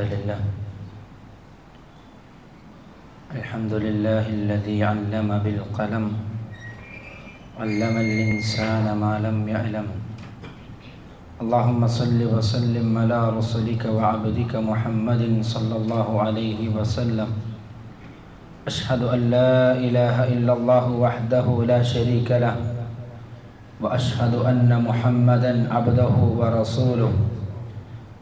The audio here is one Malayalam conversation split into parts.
الحمد لله. الحمد لله الذي علم بالقلم علم الإنسان ما لم يعلم. اللهم صل وسلم على رسلك وعبدك محمد صلى الله عليه وسلم. أشهد أن لا إله إلا الله وحده لا شريك له وأشهد أن محمدا عبده ورسوله.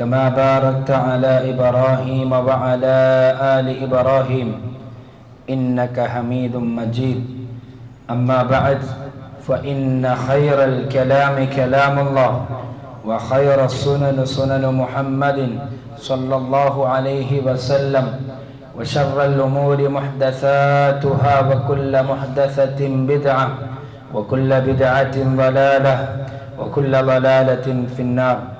كما باركت على إبراهيم وعلى آل إبراهيم إنك حميد مجيد. أما بعد فإن خير الكلام كلام الله وخير السنن سنن محمد صلى الله عليه وسلم وشر الأمور محدثاتها وكل محدثة بدعة وكل بدعة ضلالة وكل ضلالة في النار.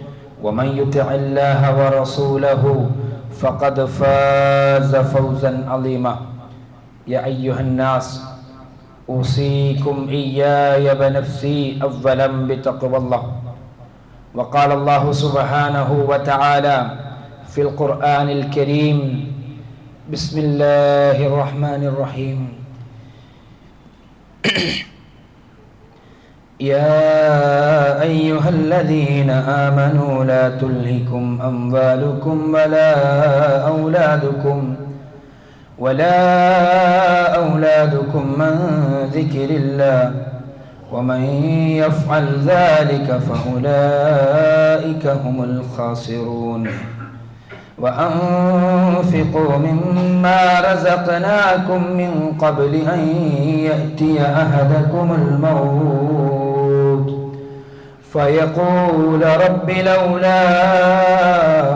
ومن يطع الله ورسوله فقد فاز فوزا عظيما. يا أيها الناس أوصيكم إياي بنفسي أولا بتقوى الله. وقال الله سبحانه وتعالى في القرآن الكريم بسم الله الرحمن الرحيم. يا أيها الذين آمنوا لا تلهكم أموالكم ولا أولادكم ولا أولادكم من ذكر الله ومن يفعل ذلك فأولئك هم الخاسرون. وأنفقوا مما رزقناكم من قبل أن يأتي أحدكم الموت. فيقول رب لولا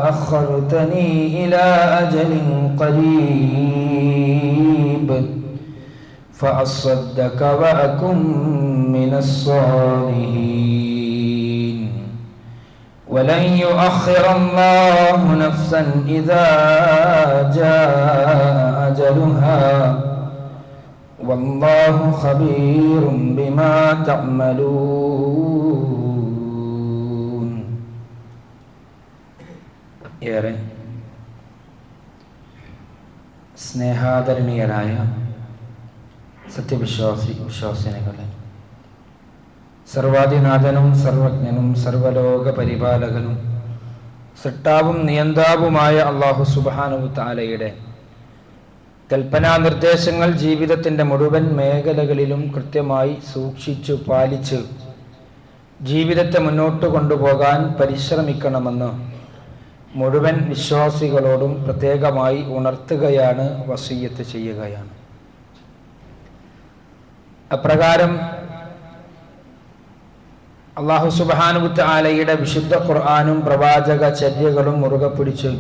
أخرتني إلى أجل قريب فأصدق وأكن من الصالحين. ولن يؤخر الله نفسا إذا جاء أجلها. والله خبير بما تعملون. ഏറെ സ്നേഹാദരണീയരായ സത്യവിശ്വാസി വിശ്വാസിനികളെ. സർവാധിനാഥനും സർവജ്ഞനും സർവലോക പരിപാലകനും സൃഷ്ടാവും നിയന്താവുമായ അള്ളാഹു സുബാനു താലയുടെ കൽപ്പനാ നിർദ്ദേശങ്ങൾ ജീവിതത്തിന്റെ മുഴുവൻ മേഖലകളിലും കൃത്യമായി സൂക്ഷിച്ചു പാലിച്ച് ജീവിതത്തെ മുന്നോട്ട് കൊണ്ടുപോകാൻ പരിശ്രമിക്കണമെന്ന് മുഴുവൻ വിശ്വാസികളോടും പ്രത്യേകമായി ഉണർത്തുകയാണ് വസീയത്ത് ചെയ്യുകയാണ്. അപ്രകാരം അള്ളാഹു സുബാനുബുത്ത് ആലയുടെ വിശുദ്ധ ഖുർആാനും പ്രവാചക ചര്യകളും മുറുകെ പിടിച്ച്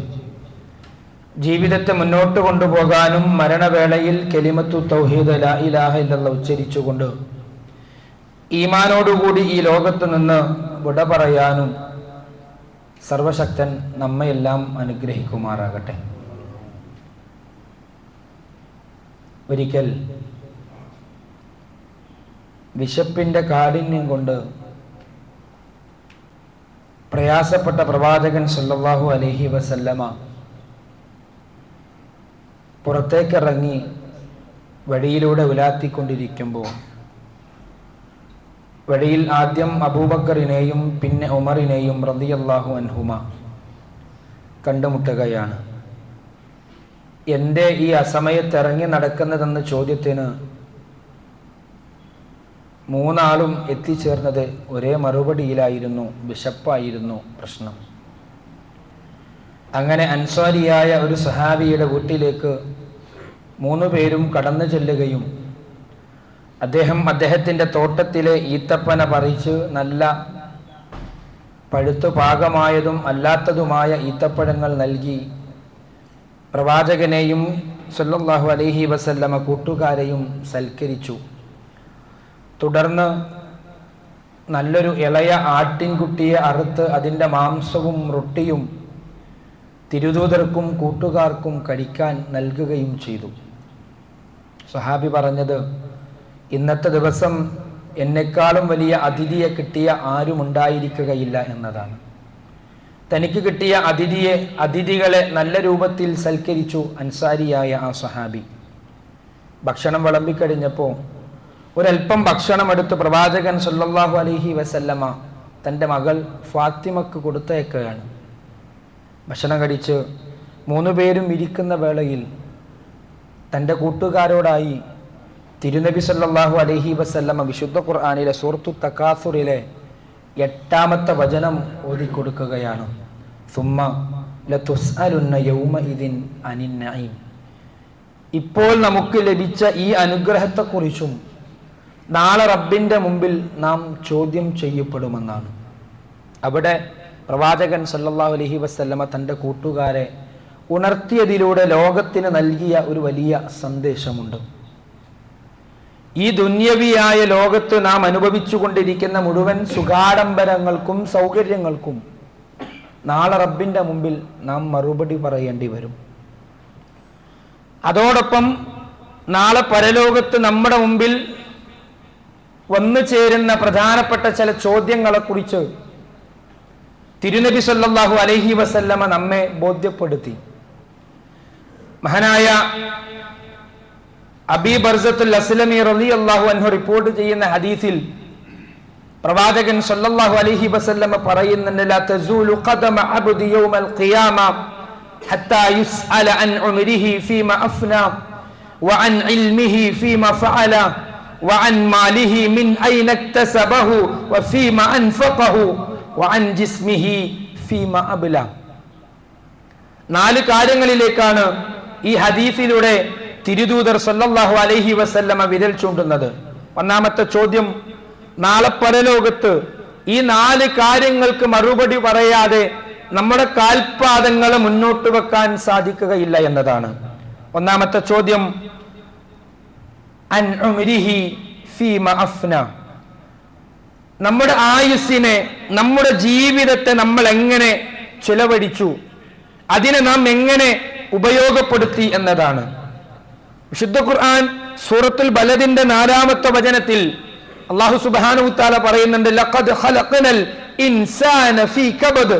ജീവിതത്തെ മുന്നോട്ട് കൊണ്ടുപോകാനും മരണവേളയിൽ കെലിമത്തു തൗഹീദ് ലാ ഇലാഹ ഉച്ചരിച്ചുകൊണ്ട് ഈമാനോടുകൂടി ഈ ലോകത്ത് നിന്ന് വിട പറയാനും സർവശക്തൻ നമ്മയെല്ലാം അനുഗ്രഹിക്കുമാറാകട്ടെ. ഒരിക്കൽ വിശപ്പിന്റെ കാഠിന്യം കൊണ്ട് പ്രയാസപ്പെട്ട പ്രവാചകൻ സല്ലാഹു അലഹി വസല്ലമ പുറത്തേക്കിറങ്ങി വഴിയിലൂടെ ഉലാത്തിക്കൊണ്ടിരിക്കുമ്പോൾ വഴിയിൽ ആദ്യം അബൂബക്കറിനെയും പിന്നെ ഉമറിനെയും റളിയല്ലാഹു അൻഹുമ കണ്ടുമുട്ടുകയാണ്. എന്റെ ഈ അസമയത്ത് ഇറങ്ങി നടക്കുന്നതെന്ന ചോദ്യത്തിന് മൂന്നാളും എത്തിച്ചേർന്നത് ഒരേ മറുപടിയിലായിരുന്നു ബിഷപ്പായിരുന്നു പ്രശ്നം. അങ്ങനെ അൻസ്വാരിയായ ഒരു സഹാബിയുടെ വീട്ടിലേക്ക് മൂന്ന് പേരും കടന്നു ചെല്ലുകയും അദ്ദേഹം അദ്ദേഹത്തിന്റെ തോട്ടത്തിലെ ഈത്തപ്പന പറിച്ച് നല്ല പഴുത്തു പാകമായതും അല്ലാത്തതുമായ ഈത്തപ്പഴങ്ങൾ നൽകി. പ്രവാചകനെയും സല്ലാഹു അലഹി വസല്ലമ കൂട്ടുകാരെയും സൽക്കരിച്ചു. തുടർന്ന് നല്ലൊരു ഇളയ ആട്ടിൻകുട്ടിയെ അറുത്ത് അതിന്റെ മാംസവും റൊട്ടിയും തിരുദൂതർക്കും കൂട്ടുകാർക്കും കഴിക്കാൻ നൽകുകയും ചെയ്തു. സഹാബി പറഞ്ഞത് ഇന്നത്തെ ദിവസം എന്നെക്കാളും വലിയ അതിഥിയെ കിട്ടിയ ആരും ഉണ്ടായിരിക്കുകയില്ല എന്നതാണ്. തനിക്ക് കിട്ടിയ അതിഥിയെ അതിഥികളെ നല്ല രൂപത്തിൽ സൽക്കരിച്ചു അൻസാരിയായ ആ സഹാബി. ഭക്ഷണം വിളമ്പിക്കഴിഞ്ഞപ്പോൾ ഒരൽപ്പം ഭക്ഷണം എടുത്ത് പ്രവാചകൻ സല്ലാഹു അലഹി വസല്ലമ തന്റെ മകൾ ഫാത്തിമക്ക് കൊടുത്തയക്കുകയാണ് ഭക്ഷണം കഴിച്ച് മൂന്ന് പേരും ഇരിക്കുന്ന വേളയിൽ തന്റെ കൂട്ടുകാരോടായി തിരുനബി സല്ലാഹു അലഹി വസല്ലമ വിശുദ്ധ ഖുർആാനിലെ സുഹൃത്തു തക്കാസുറിലെ എട്ടാമത്തെ വചനം ഓതിക്കൊടുക്കുകയാണ്. സുമ്മ ഇപ്പോൾ നമുക്ക് ലഭിച്ച ഈ അനുഗ്രഹത്തെക്കുറിച്ചും നാളെ റബ്ബിന്റെ മുമ്പിൽ നാം ചോദ്യം ചെയ്യപ്പെടുമെന്നാണ്. അവിടെ പ്രവാചകൻ സല്ലല്ലാഹു അലഹി വസല്ലമ തന്റെ കൂട്ടുകാരെ ഉണർത്തിയതിലൂടെ ലോകത്തിന് നൽകിയ ഒരു വലിയ സന്ദേശമുണ്ട്. ഈ ദുന്യവിയായ ലോകത്ത് നാം അനുഭവിച്ചുകൊണ്ടിരിക്കുന്ന മുഴുവൻ സുഖാഡംബരങ്ങൾക്കും സൗകര്യങ്ങൾക്കും നാളെ റബ്ബിന്റെ മുമ്പിൽ നാം മറുപടി പറയേണ്ടി വരും. അതോടൊപ്പം നാളെ പരലോകത്ത് നമ്മുടെ മുമ്പിൽ വന്നു ചേരുന്ന പ്രധാനപ്പെട്ട ചില ചോദ്യങ്ങളെ കുറിച്ച് തിരുനബി സല്ലാഹു അലഹി വസല്ലമ നമ്മെ ബോധ്യപ്പെടുത്തി. മഹാനായ അബി ബർസത്തുൽ അസ്ലമി റളിയല്ലാഹു അൻഹു റിപ്പോർട്ട് ചെയ്യുന്ന ഹദീസിൽ പ്രവാചകൻ സല്ലല്ലാഹു അലൈഹി വസല്ലമ പറയുന്നുണ്ട് ലാ തസൂലു ഖദമ അബ്ദി യൗമൽ ഖിയാമ ഹത്താ യുസ്അല അൻ ഉംരിഹി ഫീമ അഫ്ന وعن علمه فيما فعل وعن ماله من أين اكتسبه وفيما أنفقه وعن جسمه فيما أبلى നാല് കാര്യങ്ങളിലേക്കാണ് ഈ ഹദീസിലൂടെ തിരുദൂതർ സല്ലല്ലാഹു അലൈഹി വസല്ലമ വിരൽ ചൂണ്ടുന്നത്. ഒന്നാമത്തെ ചോദ്യം നാളെ പരലോകത്ത് ഈ നാല് കാര്യങ്ങൾക്ക് മറുപടി പറയാതെ നമ്മുടെ കാൽപാദങ്ങളെ മുന്നോട്ട് വെക്കാൻ സാധിക്കുകയില്ല എന്നതാണ്. ഒന്നാമത്തെ ചോദ്യം നമ്മുടെ ആയുസ്സിനെ നമ്മുടെ ജീവിതത്തെ നമ്മൾ എങ്ങനെ ചിലവഴിച്ചു? അതിനെ നാം എങ്ങനെ ഉപയോഗപ്പെടുത്തി എന്നതാണ്. വിശുദ്ധ ഖുർആൻ സൂറത്തുൽ ബലദിന്റെ നാലാമത്തെ വചനത്തിൽ അള്ളാഹു സുബ്ഹാനഹു തആല പറയുന്നുണ്ട് ലഖദ് ഖലഖനൽ ഇൻസാന ഫീ കബദ്.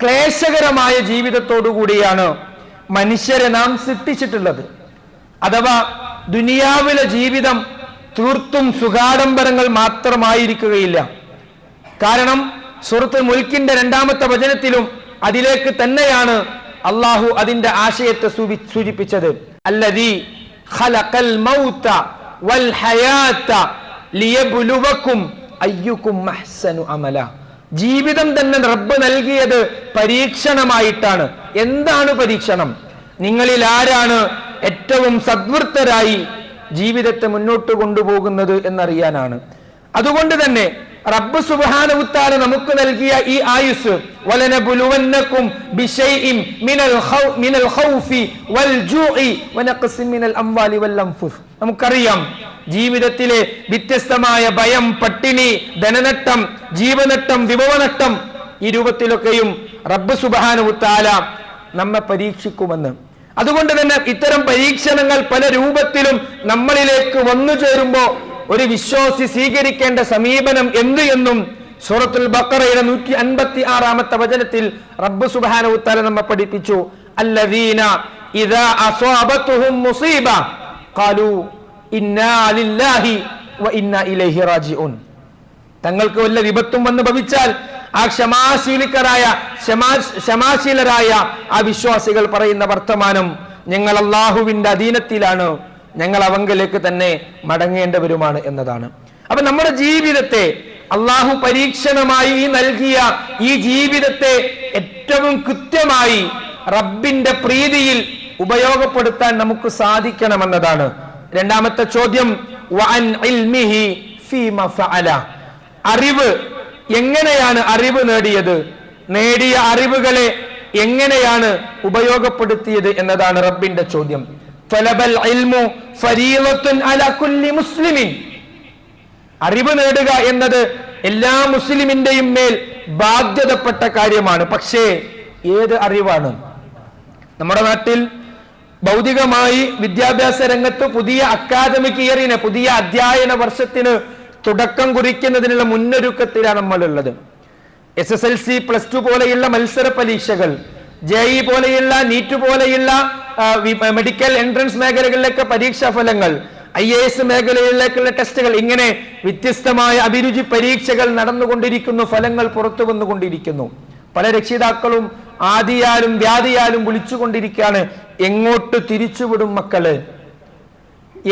ക്ലേശകരമായ ജീവിതത്തോടു കൂടിയാണ് മനുഷ്യരെ നാം സൃഷ്ടിച്ചിട്ടുള്ളത്. അഥവാ ദുനിയാവിലെ ജീവിതം തീർത്തും സുഖാഡംബരങ്ങൾ മാത്രമായിരിക്കുകയില്ല. കാരണം സുഹൃത്ത് മുൽക്കിന്റെ രണ്ടാമത്തെ വചനത്തിലും അതിലേക്ക് തന്നെയാണ് അള്ളാഹു അതിന്റെ ആശയത്തെ സൂചിപ്പിച്ചത്. അല്ലദീ ഖലഖൽ മൗത വൽ ഹയാത ലിയബ്ലുവക്കും അയ്യുക്കും അഹ്സനു അമല ജീവിതം തന്നെ റബ്ബ് നൽകിയത് പരീക്ഷണമായിട്ടാണ്. എന്താണ് പരീക്ഷണം? നിങ്ങളിൽ ആരാണ് ഏറ്റവും സദ്വൃത്തരായി ജീവിതത്തെ മുന്നോട്ട് കൊണ്ടുപോകുന്നത് എന്നറിയാനാണ്. അതുകൊണ്ട് തന്നെ റബ്ബ് സുബ്ഹാനഹുത്താല നമുക്ക് നൽകിയ ഈ ആയുസ് വൽ അൻഫുസ് നമുക്കറിയാം ജീവിതത്തിലെ വ്യത്യസ്തമായ ഭയം പട്ടിണി ധനനട്ടം ജീവനട്ടം വിഭവനട്ടം ഈ രൂപത്തിലൊക്കെയും റബ്ബ് സുബാനുത്താല നമ്മെ പരീക്ഷിക്കുമെന്ന്. അതുകൊണ്ട് തന്നെ ഇത്തരം പരീക്ഷണങ്ങൾ പല രൂപത്തിലും നമ്മളിലേക്ക് വന്നു ചേരുമ്പോ ഒരു വിശ്വാസി സ്വീകരിക്കേണ്ട സമീപനം എന്ത് എന്നും സൂറത്തുൽ ബക്കറയുടെ നൂറ്റി അൻപത്തി ആറാമത്തെ വചനത്തിൽ റബ്ബ് സുബാനവുത്താല നമ്മെ പഠിപ്പിച്ചു. അല്ലദീന മുസീബ. ഇന്നാ വ ഇന്നാ ഇലൈഹി റാജിഊൻ. തങ്ങൾക്ക് വല്ല വിപത്തും വന്ന് ഭവിച്ചാൽ ആ ക്ഷമാശീലിക്കരായ ക്ഷമാ ക്ഷമാശീലരായ ആ വിശ്വാസികൾ പറയുന്ന വർത്തമാനം ഞങ്ങൾ അള്ളാഹുവിന്റെ അധീനത്തിലാണ്. ഞങ്ങൾ അവങ്കിലേക്ക് തന്നെ മടങ്ങേണ്ടവരുമാണ് എന്നതാണ്. അപ്പൊ നമ്മുടെ ജീവിതത്തെ അള്ളാഹു പരീക്ഷണമായി നൽകിയ ഈ ജീവിതത്തെ ഏറ്റവും കൃത്യമായി റബ്ബിന്റെ പ്രീതിയിൽ ഉപയോഗപ്പെടുത്താൻ നമുക്ക് സാധിക്കണമെന്നതാണ്. രണ്ടാമത്തെ ചോദ്യം. അറിവ് എങ്ങനെയാണ് അറിവ് നേടിയത്? നേടിയ അറിവുകളെ എങ്ങനെയാണ് ഉപയോഗപ്പെടുത്തിയത് എന്നതാണ് റബ്ബിന്റെ ചോദ്യം. മുസ്ലിമിൻ. അറിവ് നേടുക എന്നത് എല്ലാ മുസ്ലിമിന്റെയും മേൽ ബാധ്യതപ്പെട്ട കാര്യമാണ്. പക്ഷേ ഏത് അറിവാണ്? നമ്മുടെ നാട്ടിൽ ഭൗതികമായി വിദ്യാഭ്യാസ രംഗത്ത് പുതിയ അക്കാദമിക് ഇയറിന് പുതിയ അധ്യയന വർഷത്തിന് തുടക്കം കുറിക്കുന്നതിനുള്ള മുന്നൊരുക്കത്തിലാണ് നമ്മളുള്ളത്. S S L C plus two പോലെയുള്ള മത്സര പരീക്ഷകൾ ജെ ഇ പോലെയുള്ള നീറ്റ് പോലെയുള്ള മെഡിക്കൽ എൻട്രൻസ് മേഖലകളിലേക്ക് പരീക്ഷാ ഫലങ്ങൾ ഐ എ എസ് മേഖലയിലേക്കുള്ള ടെസ്റ്റുകൾ ഇങ്ങനെ വ്യത്യസ്തമായ അഭിരുചി പരീക്ഷകൾ നടന്നുകൊണ്ടിരിക്കുന്നു ഫലങ്ങൾ പുറത്തു വന്നുകൊണ്ടിരിക്കുന്നു. പല രക്ഷിതാക്കളും ആദിയാലും വ്യാധിയാലും വിളിച്ചുകൊണ്ടിരിക്കുകയാണ് എങ്ങോട്ട് തിരിച്ചുവിടും മക്കൾ?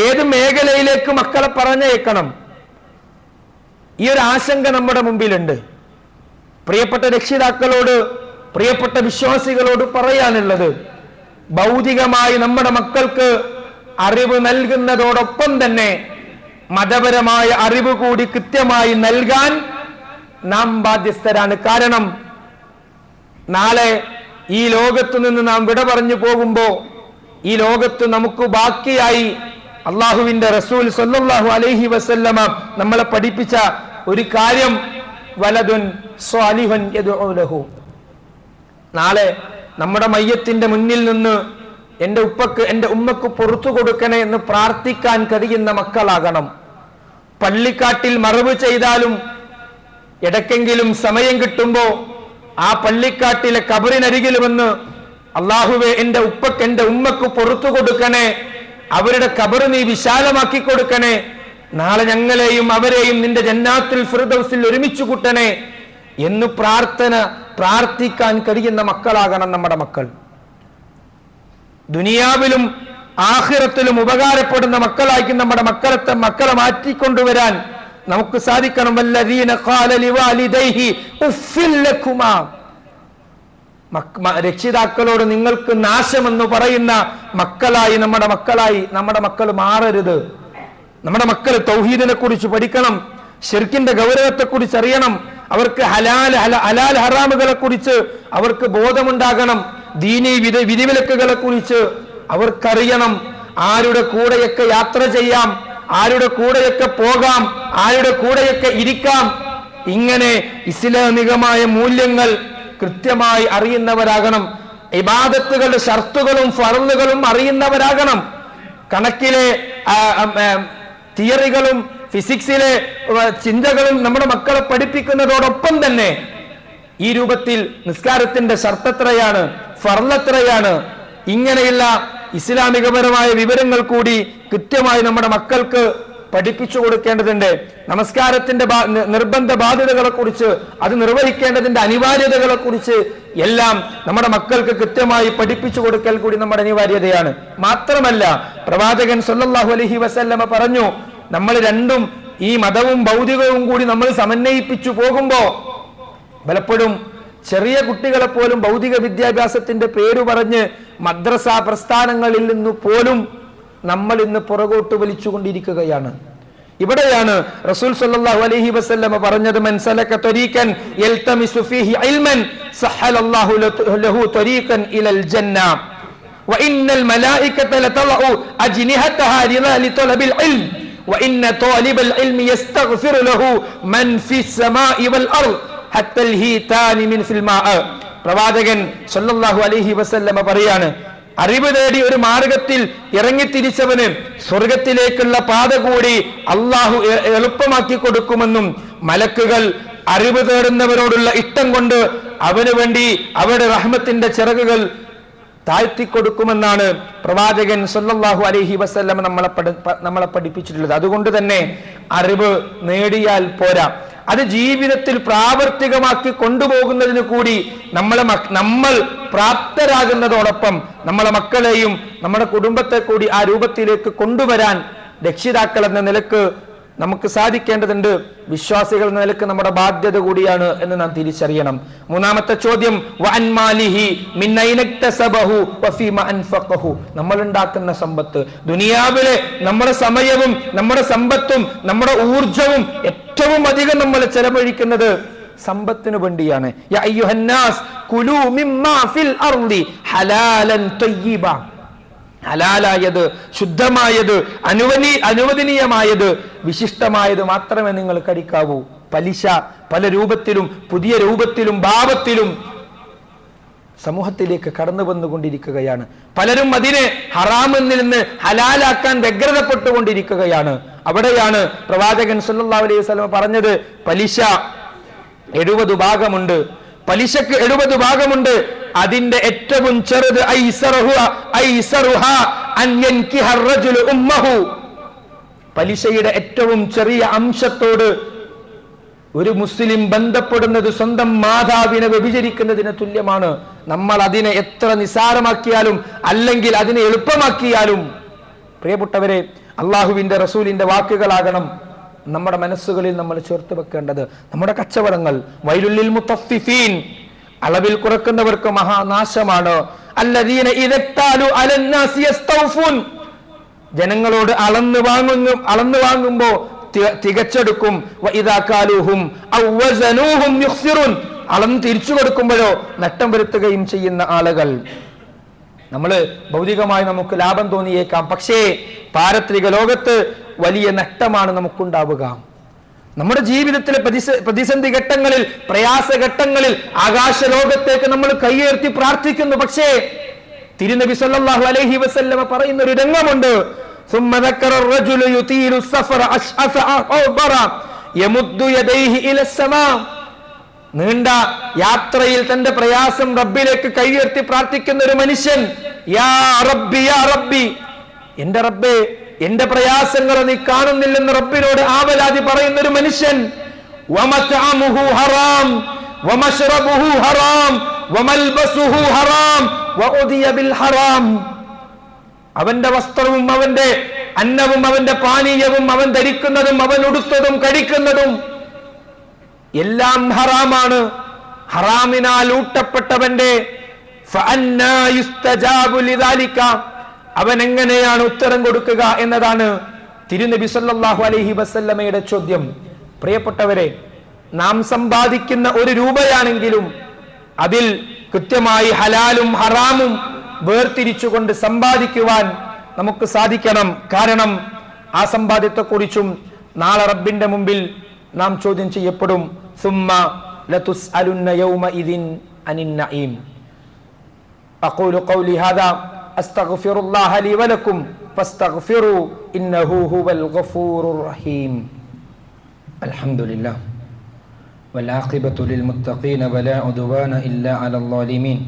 ഏത് മേഖലയിലേക്ക് മക്കളെ പറഞ്ഞയക്കണം? ഈ ഒരു ആശങ്ക നമ്മുടെ മുമ്പിലുണ്ട്. പ്രിയപ്പെട്ട രക്ഷിതാക്കളോട് പ്രിയപ്പെട്ട വിശ്വാസികളോട് പറയാനുള്ളത് ഭൗതികമായി നമ്മുടെ മക്കൾക്ക് അറിവ് നൽകുന്നതോടൊപ്പം തന്നെ മതപരമായ അറിവ് കൂടി കൃത്യമായി നൽകാൻ നാം ബാധ്യസ്ഥരാണ്. കാരണം നാളെ ഈ ലോകത്തു നിന്ന് നാം വിട പറഞ്ഞു പോകുമ്പോ ഈ ലോകത്ത് നമുക്ക് ബാക്കിയായി അള്ളാഹുവിന്റെ റസൂൽ സൊല്ലാഹു അലൈഹി വസല്ലമ നമ്മളെ പഠിപ്പിച്ച ഒരു കാര്യം വലതുൻ സ്വാലിഹൻ ലഹു. നാളെ നമ്മുടെ മയ്യത്തിന്റെ മുന്നിൽ നിന്ന് എന്റെ ഉപ്പക്ക് എന്റെ ഉമ്മക്ക് പുറത്തു കൊടുക്കണേ എന്ന് പ്രാർത്ഥിക്കാൻ കഴിയുന്ന മക്കളാകണം. പള്ളിക്കാട്ടിൽ മറവ് ചെയ്താലും ഇടയ്ക്കെങ്കിലും സമയം കിട്ടുമ്പോ ആ പള്ളിക്കാട്ടിലെ കബറിനരികിൽ വന്ന് അള്ളാഹുവെ എന്റെ ഉപ്പക്ക് എന്റെ ഉമ്മക്ക് പുറത്തു കൊടുക്കണേ അവരുടെ കബറ് നീ വിശാലമാക്കി കൊടുക്കണേ നാളെ ഞങ്ങളെയും അവരെയും നിന്റെ ജന്നാത്തിൽ ഫിർദൌസിൽ ഒരുമിച്ചു കൂട്ടണേ എന്ന് പ്രാർത്ഥന പ്രാർത്ഥിക്കാൻ കഴിയുന്ന മക്കളാകണം നമ്മുടെ മക്കൾ. ദുനിയാവിലും ആഹിറത്തിലും ഉപകാരപ്പെടുന്ന മക്കളാക്കി നമ്മുടെ മക്കളത്തെ മക്കളെ മാറ്റിക്കൊണ്ടുവരാൻ നമുക്ക് സാധിക്കണം. രക്ഷിതാക്കളോട് നിങ്ങൾക്ക് നാശമെന്ന് പറയുന്ന മക്കളായി നമ്മുടെ മക്കളായി നമ്മുടെ മക്കൾ മാറരുത്. നമ്മുടെ മക്കൾ തൗഹീദിനെ കുറിച്ച് പഠിക്കണം ഷിർക്കിന്റെ ഗൗരവത്തെ കുറിച്ച് അറിയണം അവർക്ക് ഹലാൽ ഹല- ഹലാൽ ഹറാമുകളെ കുറിച്ച് അവർക്ക് ബോധമുണ്ടാകണം ദീനി വിധ വിധിവിലക്കുകളെ കുറിച്ച് അവർക്കറിയണം. ആരുടെ കൂടെയൊക്കെ യാത്ര ചെയ്യാം ആരുടെ കൂടെയൊക്കെ പോകാം ആരുടെ കൂടെയൊക്കെ ഇരിക്കാം. ഇങ്ങനെ ഇസ്ലാമികമായ മൂല്യങ്ങൾ കൃത്യമായി അറിയുന്നവരാകണം. ഇബാദത്തുകളുടെ ഷർത്തുകളും ഫറന്നുകളും അറിയുന്നവരാകണം. കണക്കിലെ തിയറികളും ഫിസിക്സിലെ ചിന്തകളും നമ്മുടെ മക്കളെ പഠിപ്പിക്കുന്നതോടൊപ്പം തന്നെ ഈ രൂപത്തിൽ നിസ്കാരത്തിന്റെ ഷർത്തത്രയാണ് ഫർലത്രയാണ് ഇങ്ങനെയുള്ള ഇസ്ലാമികപരമായ വിവരങ്ങൾ കൂടി കൃത്യമായി നമ്മുടെ മക്കൾക്ക് പഠിപ്പിച്ചു കൊടുക്കേണ്ടതുണ്ട്. നമസ്കാരത്തിന്റെ നിർബന്ധ ബാധ്യതകളെ കുറിച്ച് അത് നിർവഹിക്കേണ്ടതിന്റെ അനിവാര്യതകളെ കുറിച്ച് എല്ലാം നമ്മുടെ മക്കൾക്ക് കൃത്യമായി പഠിപ്പിച്ചു കൊടുക്കൽ കൂടി നമ്മുടെ അനിവാര്യതയാണ്. മാത്രമല്ല പ്രവാചകൻ സൊല്ലാഹു അലഹി വസല്ലമ പറഞ്ഞു നമ്മൾ രണ്ടും ഈ മതവും ഭൗതികവും കൂടി നമ്മൾ സമന്വയിപ്പിച്ചു പോകുമ്പോൾ പലപ്പോഴും ചെറിയ കുട്ടികളെ പോലും ഭൗതിക വിദ്യാഭ്യാസത്തിന്റെ പേര് പറഞ്ഞ് മദ്രസ പ്രസ്ഥാനങ്ങളിൽ നിന്ന് പോലും നമ്മൾ ഇന്ന് പുറകോട്ട് വലിച്ചുകൊണ്ടിരിക്കുകയാണ്. ഇവിടെയാണ് റസൂൽ സല്ലല്ലാഹു അലൈഹി വസല്ലമ പറഞ്ഞത് മൻസലക തരീഖൻ യൽതമിസു ഫീഹി ഇൽമൻ സഹലല്ലാഹു ലഹു തരീഖൻ ഇലൽ ജന്ന. വഇന്നൽ മലായികത ലതലഉ അജ്നിഹതഹാ ലിതലബിൽ ഇൽം. وإن طالب العلم يستغفر له من في السماء والأرض حتى الهيتان من في الماء പ്രവാചകൻ സല്ലല്ലാഹു അലൈഹി വസല്ലമ പറയാണ് അറിവ് നേടി ഒരു മാർഗത്തിൽ ഇറങ്ങിത്തിരിച്ചവന് സ്വർഗത്തിലേക്കുള്ള പാത കൂടി അള്ളാഹു എ- എളുപ്പമാക്കി കൊടുക്കുമെന്നും മലക്കുകൾ അറിവ് തേടുന്നവരോടുള്ള ഇഷ്ടം കൊണ്ട് അവന് വേണ്ടി അവരുടെ റഹ്മത്തിന്റെ ചിറകുകൾ താഴ്ത്തിക്കൊടുക്കുമെന്നാണ് പ്രവാചകൻ സല്ലല്ലാഹു അലഹി വസല്ലം നമ്മളെ നമ്മളെ പഠിപ്പിച്ചിട്ടുള്ളത്. അതുകൊണ്ട് തന്നെ അറിവ് നേടിയാൽ പോരാ. അത് ജീവിതത്തിൽ പ്രാവർത്തികമാക്കി കൊണ്ടുപോകുന്നതിന് കൂടി നമ്മളെ നമ്മൾ പ്രാപ്തരാകുന്നതോടൊപ്പം നമ്മളെ മക്കളെയും നമ്മുടെ കുടുംബത്തെ കൂടി ആ രൂപത്തിലേക്ക് കൊണ്ടുവരാൻ രക്ഷിതാക്കൾ എന്ന നിലയ്ക്ക് നമുക്ക് സാധിക്കേണ്ടതുണ്ട് വിശ്വാസികൾ നിലയ്ക്ക് നമ്മുടെ ബാധ്യത കൂടിയാണ് എന്ന് നാം തിരിച്ചറിയണം. മൂന്നാമത്തെ ചോദ്യം നമ്മൾ ഉണ്ടാക്കുന്ന സമ്പത്ത് ദുനിയാവിലെ നമ്മുടെ സമയവും നമ്മുടെ സമ്പത്തും നമ്മുടെ ഊർജവും ഏറ്റവും അധികം നമ്മൾ ചെലവഴിക്കുന്നത് സമ്പത്തിനു വേണ്ടിയാണ്. അയ്യുഹന്നാസ് കുലു മിമ്മാ ഫിൽ ഹലാലൻ ഹലാലായത് ശുദ്ധമായത് അനുവദീ അനുവദനീയമായത് വിശിഷ്ടമായത് മാത്രമേ നിങ്ങൾ കഴിക്കാവൂ. പലിശ പല രൂപത്തിലും പുതിയ രൂപത്തിലും ഭാവത്തിലും സമൂഹത്തിലേക്ക് കടന്നു വന്നുകൊണ്ടിരിക്കുകയാണ്. പലരും അതിനെ ഹറാമിൽ നിന്ന് ഹലാലാക്കാൻ വ്യഗ്രതപ്പെട്ടുകൊണ്ടിരിക്കുകയാണ്. അവിടെയാണ് പ്രവാചകൻ സല്ലാ അലൈഹി വസല്ലം പറഞ്ഞത് പലിശ എഴുപത് ഭാഗമുണ്ട്. പലിശക്ക് എഴുപത് ഭാഗമുണ്ട്. അതിന്റെ ഏറ്റവും ചെറുത് പലിശയുടെ ഏറ്റവും ചെറിയ അംശത്തോട് ഒരു മുസ്ലിം ബന്ധപ്പെടുന്നത് സ്വന്തം മാതാവിനെ വ്യഭിചരിക്കുന്നതിന് തുല്യമാണ്. നമ്മൾ അതിനെ എത്ര നിസാരമാക്കിയാലും അല്ലെങ്കിൽ അതിനെ എളുപ്പമാക്കിയാലും. പ്രിയപ്പെട്ടവരെ അള്ളാഹുവിന്റെ റസൂലിന്റെ വാക്കുകളാകണം. നമ്മുടെ മനസ്സുകളിൽ നമ്മൾ ചേർത്ത് വെക്കേണ്ടത് നമ്മുടെ കച്ചവടങ്ങൾ. വൈരുള്ളിൽ മുത്തഫിഫീൻ. അളവിൽ കുറക്കുന്നവർക്ക് മഹാനാശമാണ്. ജനങ്ങളോട് അളന്ന് വാങ്ങുന്നു അളന്ന് വാങ്ങുമ്പോ തികച്ചെടുക്കും. അളന്ന് തിരിച്ചു കൊടുക്കുമ്പോഴോ നട്ടം വരുത്തുകയും ചെയ്യുന്ന ആളുകൾ. നമ്മൾ ഭൗതികമായി നമുക്ക് ലാഭം തോന്നിയേക്കാം പക്ഷേ പാരത്രിക ലോകത്ത് വലിയ നഷ്ടമാണ് നമുക്കുണ്ടാവുക നമ്മുടെ ജീവിതത്തിലെ പ്രതിസ പ്രതിസന്ധി ഘട്ടങ്ങളിൽ പ്രയാസ ഘട്ടങ്ങളിൽ ആകാശ ലോകത്തേക്ക് നമ്മൾ കൈയുയർത്തി പ്രാർത്ഥിക്കുന്നു പക്ഷേ തിരുനബി സല്ലല്ലാഹു അലൈഹി വസല്ലമ പറയുന്ന ഒരു രംഗമുണ്ട് ثم ذكر الرجل يطيل السفر أشعث أغبر يمد يديه إلى السماء നീണ്ട യാത്രയിൽ തന്റെ പ്രയാസം റബ്ബിലേക്ക് കൈയുയർത്തി പ്രാർത്ഥിക്കുന്ന ഒരു മനുഷ്യൻ യാ റബ്ബി യാ റബ്ബി എന്റെ റബ്ബേ എന്റെ പ്രയാസങ്ങളെ നീ കാണുന്നില്ലെന്ന് റബ്ബിനോട് ആവലാതി പറയുന്ന ഒരു മനുഷ്യൻ ഹറാം ഹറാം ഹറാം ഹറാം. അവന്റെ വസ്ത്രവും അവന്റെ അന്നവും അവന്റെ പാനീയവും അവൻ ധരിക്കുന്നതും അവൻ ഉടുത്തതും കഴിക്കുന്നതും എല്ലാം ഹറാമാണ്. ഹറാമിനാൽ ഊട്ടപ്പെട്ടവന്റെ. അവൻ എങ്ങനെയാണ് ഉത്തരം കൊടുക്കുക എന്നതാണ് തിരുനബി സല്ലാഹു അലഹി വസല്ലമയുടെ ചോദ്യം. പ്രിയപ്പെട്ടവരെ നാം സമ്പാദിക്കുന്ന ഒരു രൂപയാണെങ്കിലും അതിൽ കൃത്യമായി ഹലാലും ഹറാമും വേർതിരിച്ചുകൊണ്ട് സമ്പാദിക്കുവാൻ നമുക്ക് സാധിക്കണം. കാരണം ആ സമ്പാദ്യത്തെക്കുറിച്ചും നാളെ റബ്ബിന്റെ മുമ്പിൽ നാം ചോദ്യം ചെയ്യപ്പെടും. ثم لتسألن يومئذ عن النعيم. أقول قولي هذا أستغفر الله لي ولكم فاستغفروا إنه هو الغفور الرحيم. الحمد لله والعاقبة للمتقين ولا عدوان إلا على الظالمين.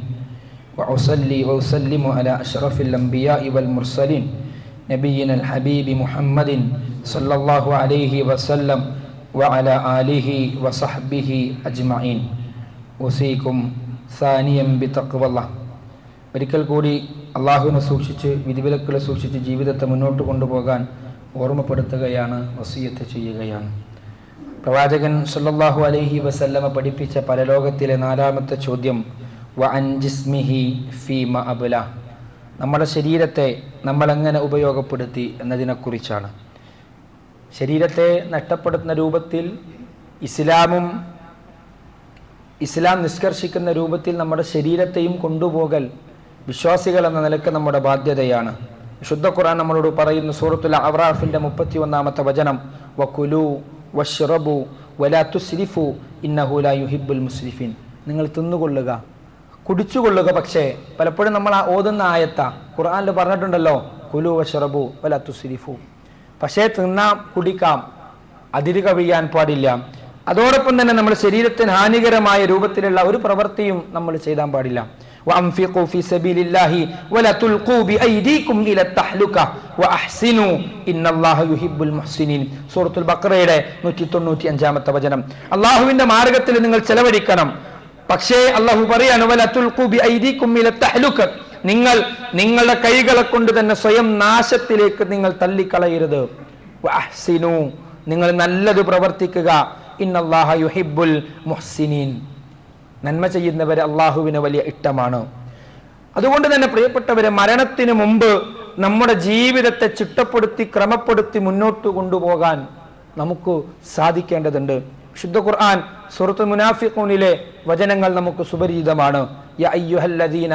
وأصلي وأسلم على أشرف الأنبياء والمرسلين نبينا الحبيب محمد صلى الله عليه وسلم. وعلى آله وصحبه أجمعين أوصيكم ثانيا بتقوى الله ഒരിക്കൽ കൂടി അള്ളാഹുവിനെ സൂക്ഷിച്ച് വിധിവിലക്കുകളെ സൂക്ഷിച്ച് ജീവിതത്തെ മുന്നോട്ട് കൊണ്ടുപോകാൻ ഓർമ്മപ്പെടുത്തുകയാണ് വസീയത്ത് ചെയ്യുകയാണ് പ്രവാചകൻ സല്ലല്ലാഹു അലൈഹി വസല്ലമ പഠിപ്പിച്ച പരലോകത്തിലെ നാലാമത്തെ ചോദ്യം വ അൻ ജിസ്മിഹി ഫീമ അബുല നമ്മുടെ ശരീരത്തെ നമ്മൾ എങ്ങനെ ഉപയോഗപ്പെടുത്തി എന്നതിനെക്കുറിച്ചാണ് ശരീരത്തെ നഷ്ടപ്പെടുത്തുന്ന രൂപത്തിൽ ഇസ്ലാമും ഇസ്ലാം നിഷ്കർഷിക്കുന്ന രൂപത്തിൽ നമ്മുടെ ശരീരത്തെയും കൊണ്ടുപോകൽ വിശ്വാസികൾ എന്ന നിലയ്ക്ക് നമ്മുടെ ബാധ്യതയാണ്. ശുദ്ധ ഖുർആൻ നമ്മളോട് പറയുന്ന സൂറത്തുൽ അവറാഫിന്റെ മുപ്പത്തി ഒന്നാമത്തെ വചനം വക്കുലു വഷ്റബു വലാ തുസ്രിഫു ഇന്നഹു ലാ യുഹിബ്ബുൽ മുസ്രിഫിൻ. നിങ്ങൾ തിന്നുകൊള്ളുക. കുടിച്ചുകൊള്ളുക പക്ഷേ പലപ്പോഴും നമ്മൾ ആ ഓതുന്ന ആയത്ത ഖുർആനിൽ പറഞ്ഞിട്ടുണ്ടല്ലോ കുലു വഷറബു വലാ തുസ്രിഫു. പക്ഷേ തിന്നാം കുടിക്കാം അതിര് കവിയാൻ പാടില്ല. അതോടൊപ്പം തന്നെ നമ്മുടെ ശരീരത്തിന് ഹാനികരമായ രൂപത്തിലുള്ള ഒരു പ്രവൃത്തിയും നമ്മൾ ചെയ്താൻ പാടില്ല. സൂറത്തുൽ വചനം. അള്ളാഹുവിന്റെ മാർഗത്തിൽ നിങ്ങൾ ചെലവഴിക്കണം. പക്ഷേ അള്ളാഹു പറയാണ് നിങ്ങൾ നിങ്ങളുടെ കൈകളെ കൊണ്ട് തന്നെ സ്വയം നാശത്തിലേക്ക് നിങ്ങൾ തള്ളിക്കളയരുത്. അഹ്സിനു നിങ്ങൾ നല്ലത് പ്രവർത്തിക്കുക. ഇന്നല്ലാഹ യുഹിബ്ബുൽ മുഹ്സിനീൻ. നന്മ ചെയ്യുന്നവരെ അള്ളാഹുവിന് വലിയ ഇഷ്ടമാണ്. അതുകൊണ്ട് തന്നെ പ്രിയപ്പെട്ടവരെ മരണത്തിന് മുമ്പ് നമ്മുടെ ജീവിതത്തെ ചിട്ടപ്പെടുത്തി ക്രമപ്പെടുത്തി മുന്നോട്ട് കൊണ്ടുപോകാൻ നമുക്ക് സാധിക്കേണ്ടതുണ്ട്. ശുദ്ധ ഖുർആൻ സുഹൃത്ത് മുനാഫിഖൂനിലെ വചനങ്ങൾ നമുക്ക് സുപരിചിതമാണ്. യ അയ്യുഹല്ലദീന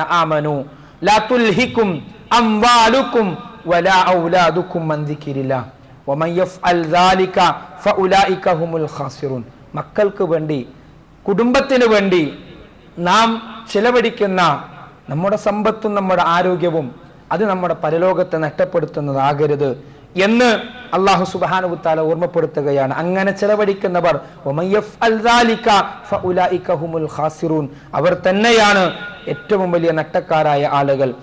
മക്കൾക്ക് വേണ്ടി കുടുംബത്തിന് വേണ്ടി നാം ചിലവഴിക്കുന്ന നമ്മുടെ സമ്പത്തും നമ്മുടെ ആരോഗ്യവും അത് നമ്മുടെ പരലോകത്തെ നഷ്ടപ്പെടുത്തുന്നതാകരുത്. എന്ന് അള്ളാഹു സുബാനുബുത്താല ഓർമ്മപ്പെടുത്തുകയാണ്. അങ്ങനെ ചെലവഴിക്കുന്നവർ അവർ തന്നെയാണ് ഏറ്റവും വലിയ നട്ടക്കാരായ ആളുകൾ.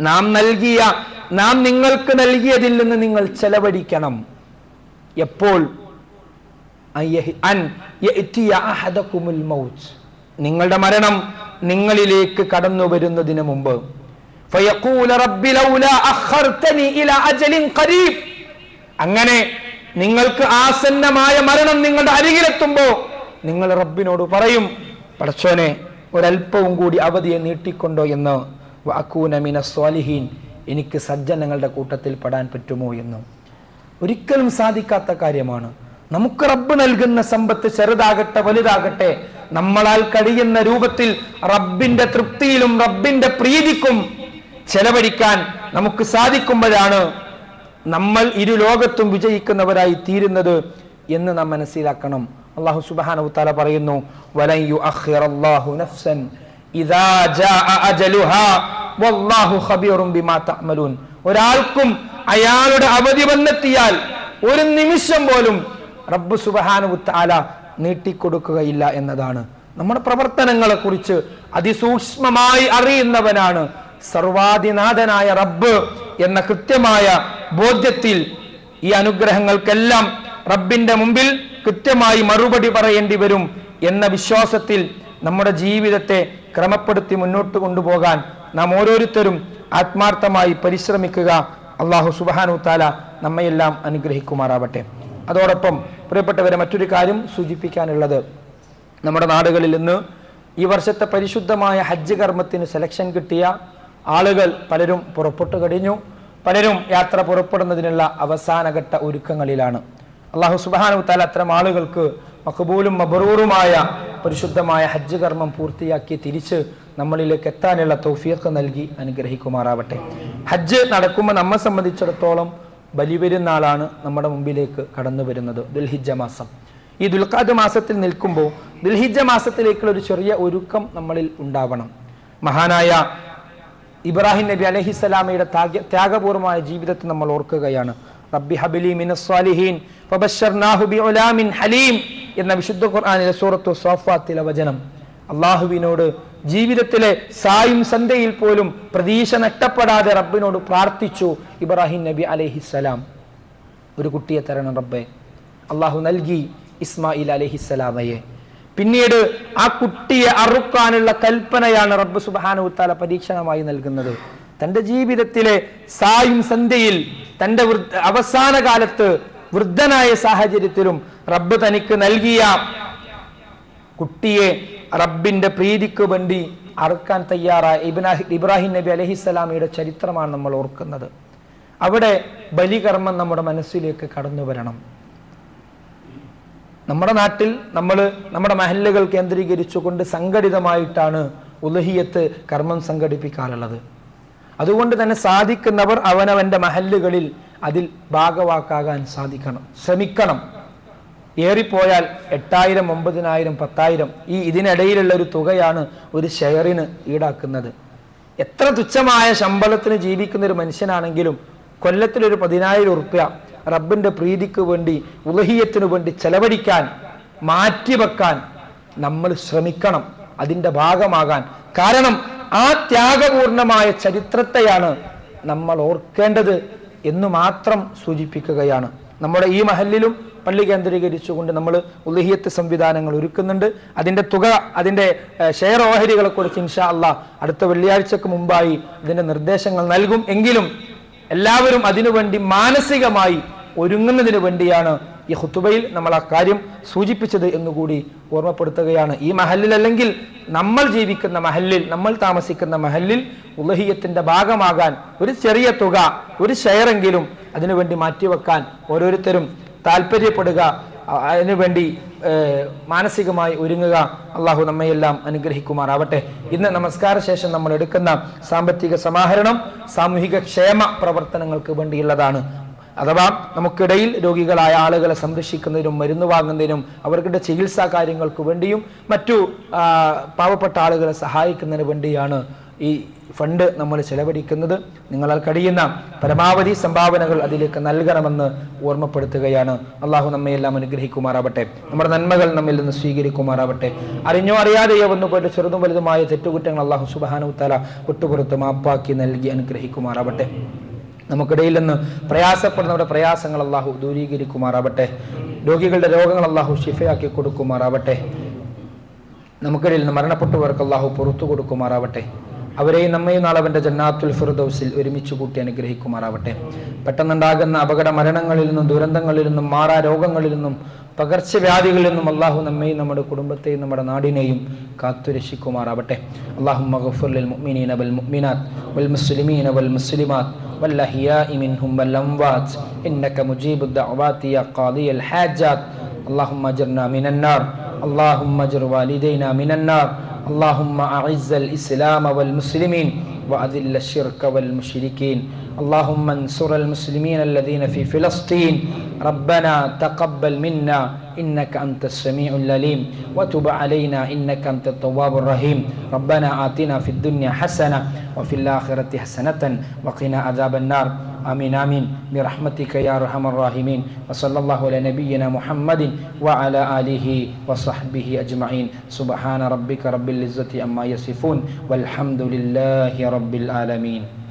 നാം നൽകിയ നാം നിങ്ങൾക്ക് നൽകിയതിൽ നിന്ന് നിങ്ങൾ ചെലവഴിക്കണം. എപ്പോൾ? നിങ്ങളുടെ മരണം നിങ്ങളിലേക്ക് കടന്നു വരുന്നതിന് മുമ്പ് അങ്ങനെ നിങ്ങൾക്ക് ആസന്നമായ മരണം നിങ്ങളുടെ അരികിലെത്തുമ്പോ നിങ്ങൾ റബ്ബിനോട് പറയും പടച്ചോനെ ഒരല്പവും കൂടി അവധിയെ നീട്ടിക്കൊണ്ടോ എന്ന്? വഅകൂന മിന സ്വാലിഹീൻ എനിക്ക് സജ്ജനങ്ങളുടെ കൂട്ടത്തിൽ പെടാൻ പറ്റുമോ എന്ന്? ഒരിക്കലും സാധിക്കാത്ത കാര്യമാണ്. നമുക്ക് റബ്ബ് നൽകുന്ന സമ്പത്ത് ചെറുതാകട്ടെ വലുതാകട്ടെ നമ്മളാൽ കഴിയുന്ന രൂപത്തിൽ റബ്ബിന്റെ തൃപ്തിയിലും റബ്ബിന്റെ പ്രീതിക്കും ചെലവഴിക്കാൻ നമുക്ക് സാധിക്കുമ്പോഴാണ് നമ്മൾ ഇരു ലോകത്തും വിജയിക്കുന്നവരായി തീരുന്നത് എന്ന് നാം മനസ്സിലാക്കണം. അള്ളാഹു സുബ്ഹാനഹു താല പറയുന്നു നഫ്സൻ ഒരാൾക്കും അയാളുടെ അവധി വന്നെത്തിയാൽ ഒരു നിമിഷം പോലും റബ്ബ് സുബ്ഹാനഹു തആല നീട്ടിക്കൊടുക്കുകയില്ല എന്നതാണ്. നമ്മുടെ പ്രവർത്തനങ്ങളെ കുറിച്ച് അതിസൂക്ഷ്മമായി അറിയുന്നവനാണ് സർവാധിനാഥനായ റബ്ബ് എന്ന കൃത്യമായ ബോധ്യത്തിൽ ഈ അനുഗ്രഹങ്ങൾക്കെല്ലാം റബ്ബിന്റെ മുമ്പിൽ കൃത്യമായി മറുപടി പറയേണ്ടി വരും എന്ന വിശ്വാസത്തിൽ നമ്മുടെ ജീവിതത്തെ ക്രമപ്പെടുത്തി മുന്നോട്ട് കൊണ്ടുപോകാൻ നാം ഓരോരുത്തരും ആത്മാർത്ഥമായി പരിശ്രമിക്കുക. അള്ളാഹു സുബാനു താല നമ്മയെല്ലാം അനുഗ്രഹിക്കുമാറാവട്ടെ. അതോടൊപ്പം പ്രിയപ്പെട്ടവരെ മറ്റൊരു കാര്യം സൂചിപ്പിക്കാനുള്ളത്. നമ്മുടെ നാടുകളിൽ ഇന്ന് ഈ വർഷത്തെ പരിശുദ്ധമായ ഹജ്ജ് കർമ്മത്തിന് സെലക്ഷൻ കിട്ടിയ ആളുകൾ പലരും പുറപ്പെട്ടു കഴിഞ്ഞു. പലരും യാത്ര പുറപ്പെടുന്നതിനുള്ള അവസാനഘട്ട ഒരുക്കങ്ങളിലാണ്. അള്ളാഹു സുബാനു താല അത്തരം ആളുകൾക്ക് മഖബൂലും മബറൂറുമായ പരിശുദ്ധമായ ഹജ്ജ് കർമ്മം പൂർത്തിയാക്കി തിരിച്ച് നമ്മളിലേക്ക് എത്താനുള്ള തൗഫീഖ് നൽകി അനുഗ്രഹിക്കുമാറാവട്ടെ. ഹജ്ജ് നടക്കുമ്പോൾ നമ്മെ സംബന്ധിച്ചിടത്തോളം ബലിപെരുന്നാളാണ് നമ്മുടെ മുമ്പിലേക്ക് കടന്നു വരുന്നത് ദുൽഹിജ മാസം. ഈ ദുൽഖാദ് മാസത്തിൽ നിൽക്കുമ്പോൾ ദുൽഹിജ മാസത്തിലേക്കുള്ള ഒരു ചെറിയ ഒരുക്കം നമ്മളിൽ ഉണ്ടാവണം. മഹാനായ ഇബ്രാഹിം നബി അലഹിസ്സലാമയുടെ ത്യാഗ ത്യാഗപൂർവമായ ജീവിതത്തെ നമ്മൾ ഓർക്കുകയാണ്. റബ്ബി ഹബിലി ഹലീം എന്ന വിശുദ്ധ ഖുർആാനിലെ സൂറത്തു സോഫാത്തിലെ വചനം. അള്ളാഹുവിനോട് ജീവിതത്തിലെ സായും സന്ധ്യയിൽ പോലും പ്രതീക്ഷ നഷ്ടപ്പെടാതെ റബ്ബിനോട് പ്രാർത്ഥിച്ചു ഇബ്രാഹിം നബി അലഹിസ്സലാം ഒരു കുട്ടിയെ തരണം റബ്ബെ. അള്ളാഹു നൽകി ഇസ്മായിൽ അലഹിസ്സലാമയെ പിന്നീട് ആ കുട്ടിയെ അറുക്കാനുള്ള കൽപ്പനയാണ് റബ്ബ് സുബാനു താല പരീക്ഷണമായി നൽകുന്നത്. തന്റെ ജീവിതത്തിലെ സായും സന്ധ്യയിൽ വൃദ്ധ- അവസാന കാലത്ത് വൃദ്ധനായ സാഹചര്യത്തിലും റബ്ബ് തനിക്ക് നൽകിയ കുട്ടിയെ റബ്ബിന്റെ പ്രീതിക്ക് വേണ്ടി അറുക്കാൻ തയ്യാറായ ഇബ്നാഹി ഇബ്രാഹിം നബി അലഹിസ്സലാമിയുടെ ചരിത്രമാണ് നമ്മൾ ഓർക്കുന്നത്. അവിടെ ബലികർമ്മം നമ്മുടെ മനസ്സിലേക്ക് കടന്നു വരണം. നമ്മുടെ നാട്ടിൽ നമ്മൾ നമ്മുടെ മഹല്ലുകൾ കേന്ദ്രീകരിച്ചുകൊണ്ട് സംഘടിതമായിട്ടാണ് ഉലഹിയത്ത് കർമ്മം സംഘടിപ്പിക്കാറുള്ളത്. അതുകൊണ്ട് തന്നെ സാധിക്കുന്നവർ അവനവന്റെ മഹല്ലുകളിൽ അതിൽ ഭാഗവാക്കാകാൻ സാധിക്കണം ശ്രമിക്കണം. ഏറിപ്പോയാൽ എട്ടായിരം ഒമ്പതിനായിരം പത്തായിരം ഈ ഇതിനിടയിലുള്ള ഒരു തുകയാണ് ഒരു ഷെയറിന് ഈടാക്കുന്നത്. എത്ര തുച്ഛമായ ശമ്പളത്തിന് ജീവിക്കുന്ന ഒരു മനുഷ്യനാണെങ്കിലും കൊല്ലത്തിലൊരു പതിനായിരം ഉറുപ്യ റബ്ബിന്റെ പ്രീതിക്ക് വേണ്ടി ഉലഹിയത്തിനു വേണ്ടി ചെലവഴിക്കാൻ മാറ്റിവെക്കാൻ നമ്മൾ ശ്രമിക്കണം. അതിന്റെ ഭാഗമാകാൻ. കാരണം ആ ത്യാഗപൂർണമായ ചരിത്രത്തെയാണ് നമ്മൾ ഓർക്കേണ്ടത് എന്ന് മാത്രം സൂചിപ്പിക്കുകയാണ്. നമ്മുടെ ഈ മഹലിലും പള്ളി കേന്ദ്രീകരിച്ചുകൊണ്ട് നമ്മൾ ഉലഹിയത്ത് സംവിധാനങ്ങൾ ഒരുക്കുന്നുണ്ട്. അതിന്റെ തുക അതിന്റെ ഷെയർ ഓഹരികളെ കുറിച്ച് ഇൻഷാ അള്ളാഹ് അടുത്ത വെള്ളിയാഴ്ചക്ക് മുമ്പായി ഇതിന്റെ നിർദ്ദേശങ്ങൾ നൽകും. എങ്കിലും എല്ലാവരും അതിനുവേണ്ടി മാനസികമായി ഒരുങ്ങുന്നതിന് വേണ്ടിയാണ് ഈ ഹുത്തുബയിൽ നമ്മൾ ആ കാര്യം സൂചിപ്പിച്ചത് എന്നുകൂടി ഓർമ്മപ്പെടുത്തുകയാണ്. ഈ മഹലിൽ അല്ലെങ്കിൽ നമ്മൾ ജീവിക്കുന്ന മഹലിൽ നമ്മൾ താമസിക്കുന്ന മഹലിൽ ഉലഹിയത്തിന്റെ ഭാഗമാകാൻ ഒരു ചെറിയ തുക ഒരു ഷെയറെങ്കിലും അതിനുവേണ്ടി മാറ്റിവെക്കാൻ ഓരോരുത്തരും താല്പര്യപ്പെടുക അതിനുവേണ്ടി മാനസികമായി ഒരുങ്ങുക. അള്ളാഹു നമ്മയെല്ലാം അനുഗ്രഹിക്കുമാറാവട്ടെ. ഇന്ന് നമസ്കാര ശേഷം നമ്മൾ എടുക്കുന്ന സാമ്പത്തിക സമാഹരണം സാമൂഹിക ക്ഷേമ പ്രവർത്തനങ്ങൾക്ക് വേണ്ടിയുള്ളതാണ്. അഥവാ നമുക്കിടയിൽ രോഗികളായ ആളുകളെ സംരക്ഷിക്കുന്നതിനും മരുന്ന് വാങ്ങുന്നതിനും അവരുടെ ചികിത്സാ കാര്യങ്ങൾക്ക് വേണ്ടിയും മറ്റു പാവപ്പെട്ട ആളുകളെ സഹായിക്കുന്നതിന് വേണ്ടിയാണ് ഈ ഫണ്ട് നമ്മൾ ചെലവഴിക്കുന്നത് നിങ്ങളാൽ കഴിയുന്ന പരമാവധി സംഭാവനകൾ അതിലേക്ക് നൽകണമെന്ന് ഓർമ്മപ്പെടുത്തുകയാണ്. അള്ളാഹു നമ്മയെല്ലാം അനുഗ്രഹിക്കുമാറാവട്ടെ. നമ്മുടെ നന്മകൾ നമ്മിൽ നിന്ന് സ്വീകരിക്കുമാറാവട്ടെ. അറിഞ്ഞോ അറിയാതെയോ വന്നു പോയിട്ട് ചെറുതും വലുതുമായ തെറ്റുകുറ്റങ്ങൾ അള്ളാഹു സുബാനുത്തല ഒട്ടുപുറത്ത് മാപ്പാക്കി നൽകി അനുഗ്രഹിക്കുമാറാവട്ടെ. നമുക്കിടയിൽ നിന്ന് പ്രയാസപ്പെടുന്നവരുടെ പ്രയാസങ്ങൾ അള്ളാഹു ദൂരീകരിക്കുമാറാവട്ടെ. രോഗികളുടെ രോഗങ്ങൾ അള്ളാഹു ഷിഫയാക്കി കൊടുക്കുമാറാവട്ടെ. നമുക്കിടയിൽ നിന്ന് മരണപ്പെട്ടവർക്ക് അള്ളാഹു പുറത്തു കൊടുക്കുമാറാവട്ടെ. അവരെയും നമ്മയും നാളെ അവൻ്റെ ജന്നാത്തുൽ ഫിർദൗസിൽ ഒരുമിച്ച് കൂട്ടി അനുഗ്രഹിക്കുമാറാവട്ടെ പെട്ടെന്നുണ്ടാകുന്ന അപകട മരണങ്ങളിൽ നിന്നും ദുരന്തങ്ങളിൽ നിന്നും മാറാ രോഗങ്ങളിൽ നിന്നും പകർച്ചവ്യാധികളിൽ നിന്നും അള്ളാഹു നമ്മയും നമ്മുടെ കുടുംബത്തെയും നമ്മുടെ നാടിനെയും കാത്തുരക്ഷിക്കുമാറാവട്ടെ അള്ളാഹു മഗഫുൽ മുഅ്മിനീന വൽ മുഅ്മിനാത്ത് വൽ മുസ്ലിമീന വൽ മുസ്ലിമാത്ത് والأحياء منهم والأموات إنك مجيب الدعوات يا قاضي الحاجات اللهم اجرنا من النار اللهم اجر والدينا من النار اللهم أعز الإسلام والمسلمين وأذل الشرك والمشركين. اللهم انصر المسلمين الذين في فلسطين. ربنا تقبل منا إنك أنت السميع العليم. وتب علينا إنك أنت التواب الرحيم. ربنا آتنا في الدنيا حسنة وفي الآخرة حسنة وقنا عذاب النار. آمين آمين. برحمتك يا أرحم الراحمين. وصلى الله على نبينا محمد وعلى آله وصحبه أجمعين. سبحان ربك رب العزة أما يصفون والحمد لله رب العالمين.